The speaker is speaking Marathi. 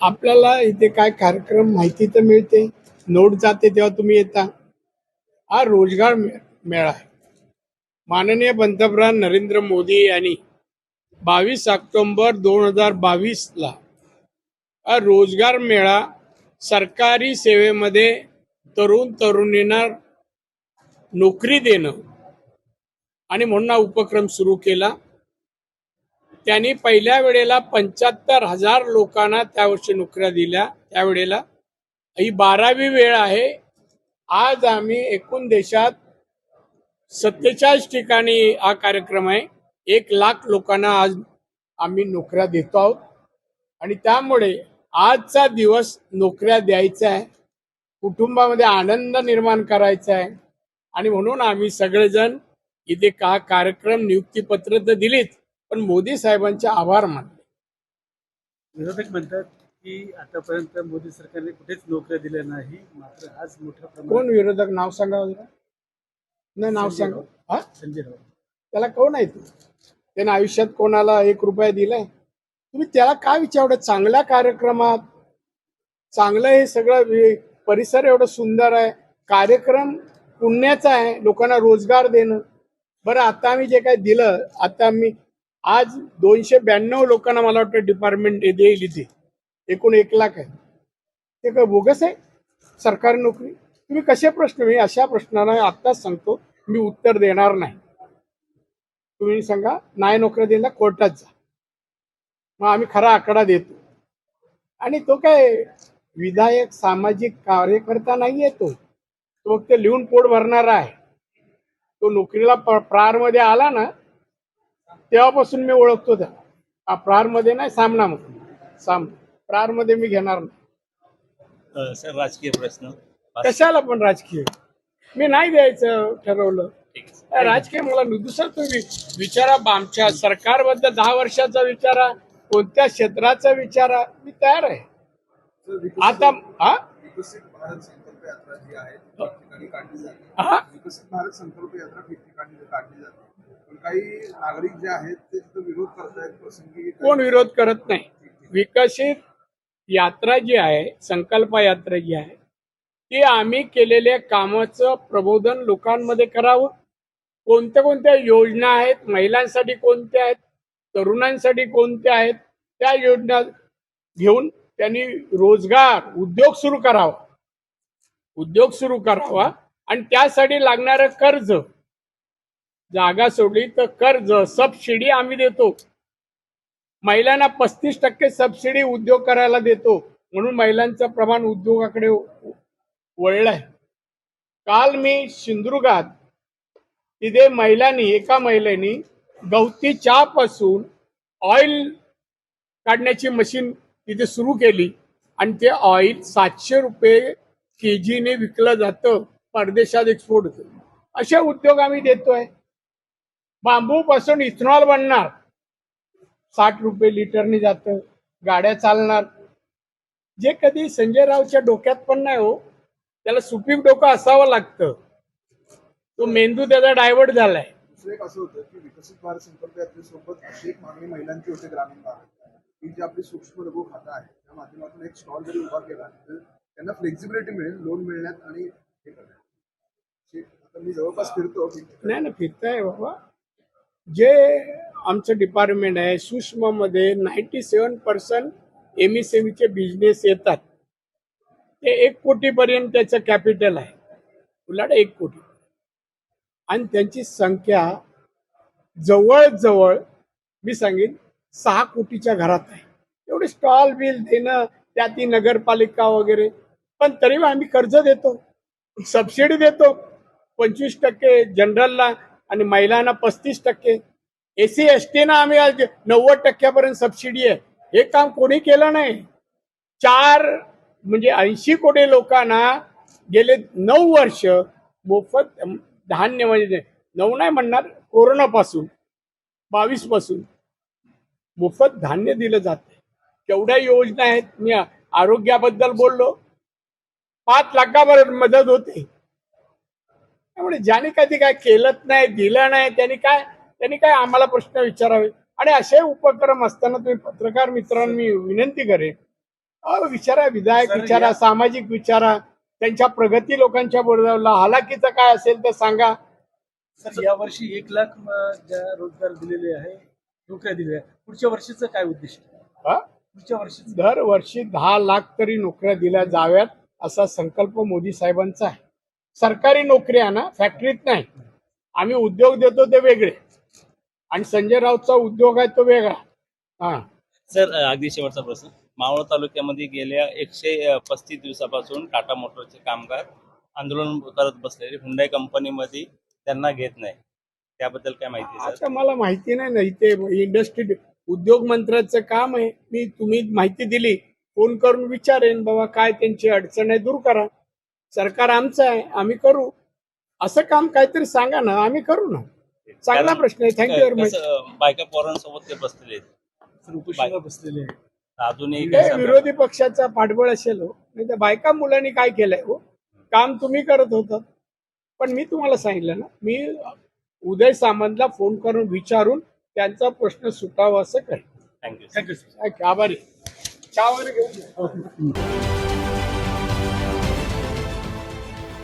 आपल्याला इथे काय कार्यक्रम माहिती तर मिळते. नोट जाते तेव्हा तुम्ही येता. हा रोजगार मे- मेळा. आहे माननीय पंतप्रधान नरेंद्र मोदी यांनी बावीस ऑक्टोंबर दोन हजार बावीसला हा रोजगार मेळा सरकारी सेवेमध्ये तरुण तरुणींना नोकरी देणं आणि म्हणून हा उपक्रम सुरू केला. त्यांनी पहिल्या वेळेला पंच्याहत्तर हजार लोकांना त्या वर्षी नोकऱ्या दिल्या. त्यावेळेला ही बारावी वेळ आहे. आज आम्ही एकूण देशात सत्तेचाळीस ठिकाणी हा कार्यक्रम आहे. एक लाख लोकांना आज आम्ही नोकऱ्या देतो आहोत. आणि त्यामुळे आजचा दिवस नोकऱ्या द्यायचा आहे. कुटुंबामध्ये आनंद निर्माण करायचा आहे. आणि म्हणून आम्ही सगळेजण इथे का कार्यक्रम नियुक्तीपत्र तर दिलीत पण मोदी साहेबांचे आभार मानले. विरोधक म्हणतात की आतापर्यंत मोदी सरकारने कुठेच नोकऱ्या दिल्या नाही मात्र आज मोठ्या कोण विरोधक? नाव सांगा नाही नाव सांगा. हा? संजय राऊत. त्याला कोण आहे तू? त्याने आयुष्यात कोणाला एक रुपया दिलाय? तुम्ही त्याला काय विचारलं चांगल्या कार्यक्रमात चांगलं हे सगळं परिसर एवढं सुंदर आहे. कार्यक्रम पुण्याचा आहे. लोकांना रोजगार देणं. बरं आता आम्ही जे काय दिलं आता मी आज दोनशे ब्याण्णव लोकांना मला वाटतं डिपार्टमेंट देईल इथे. एकूण एक लाख आहे. ते काय बोगस आहे? सरकारी नोकरी? तुम्ही कसे प्रश्न मी अशा प्रश्नांना आत्ताच सांगतो मी उत्तर देणार नाही. तुम्ही सांगा नाही नोकऱ्या दिला कोर्टात जा. मग आम्ही खरा आकडा देतो. आणि तो काय विधायक सामाजिक कार्यकर्ता नाहीये तो. तो फक्त लिहून पोट भरणारा आहे. तो नोकरीला प्रारमध्ये आला ना तेव्हापासून मी ओळखतो त्याला. हा प्रारमध्ये नाही सामनामध्ये साम प्रारमध्ये मी घेणार नाही. सर राजकीय प्रश्न. कशाला पण राजकीय? मी नाही द्यायचं ठरवलं. राजकीय मला दुसरं तुम्ही विचारा आमच्या सरकारबद्दल दहा वर्षाचा विचारा कोणत्या क्षेत्राचा विचारा मी तयार आहे. आता हा? विकसित भारत संकल्प यात्रा जी आहे ती ठिकठिकाणी काढली जाते. विकसित भारत संकल्प यात्रा ठिकठिकाणी काढली जाते. पण काही नागरिक जे आहेत ते तिथं विरोध करतायत प्रसंगी कोण विरोध करत नाही? विकसित यात्रा जी आहे संकल्प यात्रा जी आहे ती आम्ही केलेल्या कामाचं प्रबोधन लोकांमध्ये करावं. कोणत्या कोणत्या योजना आहेत महिलांसाठी कोणत्या आहेत तरुणांसाठी कोणत्या आहेत त्या योजना घेऊन त्यांनी रोजगार उद्योग सुरू करावा. उद्योग सुरू करावा आणि त्यासाठी लागणारं कर्ज जागा सोडली तर कर्ज सबसिडी आम्ही देतो. महिलांना पस्तीस टक्के सबसिडी उद्योग करायला देतो. म्हणून महिलांचं प्रमाण उद्योगाकडे वळलंय. काल मी सिंधुदुर्गात तिथे महिलांनी एका महिलेनी गवती चहापासून ऑइल काढण्याची मशीन तिथे सुरू केली. आणि ते ऑइल सातशे रुपये के जीने विकलं जातं. परदेशात एक्सपोर्ट होतं. असे उद्योग आम्ही देतोय. बांबू पासून इथनॉल बनणार. साठ रुपये लिटरने जातं. गाड्या चालणार. जे कधी संजय रावच्या डोक्यात पण नाही हो त्याला सुपीक डोकं असावं लागतं. तो मेंदू त्याचा डायव्हर्ट झालाय. दुसरं एक असं होतं की विकसित भारत संकल्प यात्रेसोबत अशी एक मागणी महिलांची होते ग्रामीण भागात. की जी आपली सूक्ष्म लघु खाता आहे त्या माध्यमातून एक स्टॉल जरी उभा केला तर त्यांना फ्लेक्झिबिलिटी मिळेल लोन मिळण्यात आणि हे करण्यात. मी जवळपास फिरतो. नाही ना फिरताय बाबा. जे आमचं डिपार्टमेंट आहे सूक्ष्ममध्ये ninety seven percent M S M चे बिझनेस येतात. ते एक कोटीपर्यंत त्याचं कॅपिटल आहे. उलाड एक कोटी. आणि त्यांची संख्या जवळजवळ मी सांगेन सहा कोटीच्या घरात आहे. एवढे स्टॉल बिल देणं त्या ती नगरपालिका वगैरे. पण तरी आम्ही कर्ज देतो. सबसिडी देतो. पंचवीस टक्के जनरलला आणि महिलांना पस्तीस टक्के. एसी एस टीना आम्ही आज नव्वद टक्क्यापर्यंत सबसिडी आहे. हे काम कोणी केलं नाही. चार म्हणजे ऐंशी कोटी लोकांना गेले नऊ वर्ष मोफत धान्य म्हणजे नऊ नाही म्हणणार कोरोनापासून बावीसपासून मोफत धान्य दिलं जाते केवढ्या योजना आहेत मी आरोग्याबद्दल बोललो. पाच लाखापर्यंत मदत होते. त्यामुळे ज्याने कधी काय केलं नाही दिलं नाही त्यांनी काय त्यांनी काय आम्हाला प्रश्न विचारावे? आणि असे उपक्रम असताना तुम्ही पत्रकार मित्रांनी मी विनंती करेन. विचारा विधायक विचारा या- सामाजिक विचारा त्यांच्या प्रगती लोकांच्या बरोबर हालाकीचं काय असेल तर सांगा. सर यावर्षी एक लाख रोजगार दिलेले आहे नोकऱ्या दिलेल्या आहे. पुढच्या वर्षीचं काय उद्दिष्ट? पुढच्या वर्षीचं? दरवर्षी दहा लाख तरी नोकऱ्या दिल्या जाव्यात असा संकल्प मोदी साहेबांचा आहे. सरकारी नोकऱ्या ना फॅक्टरीत नाही. आम्ही उद्योग देतो ते वेगळे. आणि संजय राऊतचा उद्योग आहे तो वेगळा. हा. सर अगदी शेवटचा प्रश्न. मावळ तालुक्यामध्ये गेल्या एकशे पस्तीस दिवसापासून टाटा मोटरचे कामगार आंदोलन करत बसलेले. हुंडाई कंपनीमध्ये त्यांना घेत नाही. त्याबद्दल काय माहिती आता मला माहिती नाही ना इथे इंडस्ट्री उद्योग मंत्र्याचं काम आहे. मी तुम्ही माहिती दिली. फोन करून विचारेन बाबा काय त्यांची अडचण आहे दूर करा. सरकार आमचं आहे आम्ही करू. असं काम काहीतरी सांगा ना आम्ही करू ना. चांगला प्रश्न आहे. थँक्यू व्हेरी मच कसं, बायका पोरांसोबत ते बसलेले आहेत. बसलेले आहे अजूनही विरोधी पक्षाचा पाठबळ असेल हो. नाही तर बायका मुलांनी काय केलंय हो? काम तुम्ही करत होतात. पण मी तुम्हाला सांगितलं ना मी उदय सामंतला फोन करून विचारून त्यांचा प्रश्न सुटावा असं करेन. थँक्यू थँक्यू सर काय आभारी. चहा वगैरे घेऊन.